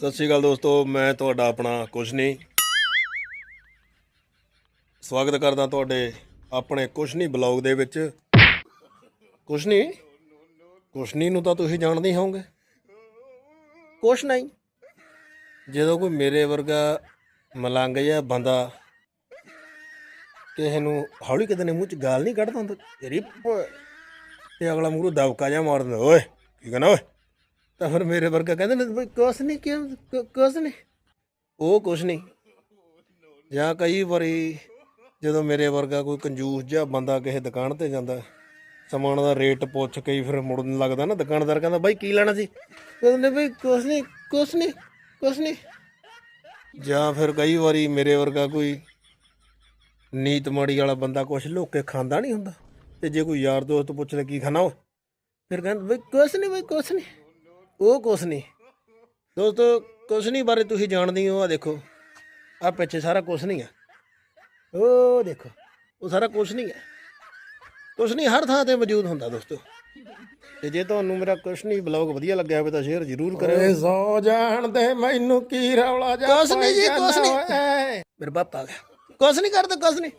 ਸਤਿ ਸ਼੍ਰੀ ਅਕਾਲ ਦੋਸਤੋ ਮੈਂ ਤੁਹਾਡਾ ਆਪਣਾ ਕੁਛ ਨਹੀਂ ਸਵਾਗਤ ਕਰਦਾ ਤੁਹਾਡੇ ਆਪਣੇ ਕੁਛ ਨਹੀਂ ਬਲੌਗ ਦੇ ਵਿੱਚ। ਕੁਛ ਨਹੀਂ ਕੁਛ ਨਹੀਂ ਨੂੰ ਤਾਂ ਤੁਸੀਂ ਜਾਣਦੇ ਹੋਵੋਗੇ। ਕੁਛ ਨਹੀਂ। ਜਦੋਂ ਕੋਈ ਮੇਰੇ ਵਰਗਾ ਮਲੰਗ ਜਿਹਾ ਬੰਦਾ ਕਿਸੇ ਨੂੰ ਹੌਲੀ ਕਿਤੇ ਨੇ ਮੂੰਹ ਚ ਗਾਲ ਨਹੀਂ ਕੱਢਦਾ ਹੁੰਦਾ ਤੇਰੀ ਭ- ਤੇ ਅਗਲਾ ਮੂੰਹੋਂ ਦਬਕਾ ਜਾ ਮਾਰ ਦਿੰਦਾ ਓਏ ਕੀ ਕਹਿੰਦਾ ਓਏ? ਤਾਂ ਫਿਰ ਮੇਰੇ ਵਰਗਾ ਕਹਿੰਦੇ ਨੇ, ਬਈ ਕੁਛ ਨਹੀਂ ਕਿਉਂ ਕੁਛ ਨਹੀਂ ਉਹ ਕੁਛ ਨਹੀਂ ਜਾਂ ਕਈ ਵਾਰੀ ਜਦੋਂ ਮੇਰੇ ਵਰਗਾ ਕੋਈ ਕੰਜੂਸ ਜਿਹਾ ਬੰਦਾ ਕਿਸੇ ਦੁਕਾਨ ਤੇ ਜਾਂਦਾ, ਸਮਾਨ ਦਾ ਰੇਟ ਪੁੱਛ ਕੇ ਹੀ ਫਿਰ ਮੁੜਨ ਲੱਗਦਾ ਨਾ, ਦੁਕਾਨਦਾਰ ਕਹਿੰਦਾ, ਬਾਈ ਕੀ ਲੈਣਾ ਸੀ? ਕਹਿੰਦੇ ਬਈ ਕੁਛ ਨਹੀਂ ਕੁਛ ਨਹੀਂ ਕੁਛ ਨਹੀਂ ਜਾਂ ਫਿਰ ਕਈ ਵਾਰੀ ਮੇਰੇ ਵਰਗਾ ਕੋਈ ਨੀਤ ਮਾੜੀ ਵਾਲਾ ਬੰਦਾ ਕੁਛ ਲੁੱਕ ਕੇ ਖਾਂਦਾ ਨਹੀਂ ਹੁੰਦਾ, ਤੇ ਜੇ ਕੋਈ ਯਾਰ ਦੋਸਤ ਪੁੱਛ ਲੈ, ਕੀ ਖਾਣਾ ਉਹ ਫਿਰ ਕਹਿੰਦਾ, ਬਈ ਕੁਛ ਨਹੀਂ ਬਈ ਕੁਛ ਨਹੀਂ ਉਹ ਕੁਛ ਨਹੀਂ। ਦੋਸਤੋ ਕੁਛ ਨਹੀਂ ਬਾਰੇ ਤੁਸੀਂ ਜਾਣਦੇ ਹੋ ਆ ਦੇਖੋ। ਆ ਪਿੱਛੇ ਸਾਰਾ ਕੁਛ ਨਹੀਂ ਆ। ਉਹ ਦੇਖੋ ਉਹ ਸਾਰਾ ਕੁਛ ਨਹੀਂ ਹੈ ਕੁਛ ਨਹੀਂ ਹਰ ਥਾਂ ਤੇ ਮੌਜੂਦ ਹੁੰਦਾ ਦੋਸਤੋ। ਤੇ ਜੇ ਤੁਹਾਨੂੰ ਮੇਰਾ ਕੁਛ ਨਹੀਂ ਬਲੌਗ ਵਧੀਆ ਲੱਗਿਆ ਹੋਵੇ ਤਾਂ ਸ਼ੇਅਰ ਜ਼ਰੂਰ ਕਰਿਓ। ਏ ਸੋ ਜਾਣਦੇ ਮੈਨੂੰ ਕੀ ਰੌਲਾ ਜਾ ਕੁਛ ਨਹੀਂ ਜੀ, ਕੁਛ ਨਹੀਂ। ਮੇਰੇ ਬਾਪ ਆ ਗਿਆ। ਕੁਛ ਨਹੀਂ ਕਰਦਾ ਕੁਛ ਨਹੀਂ।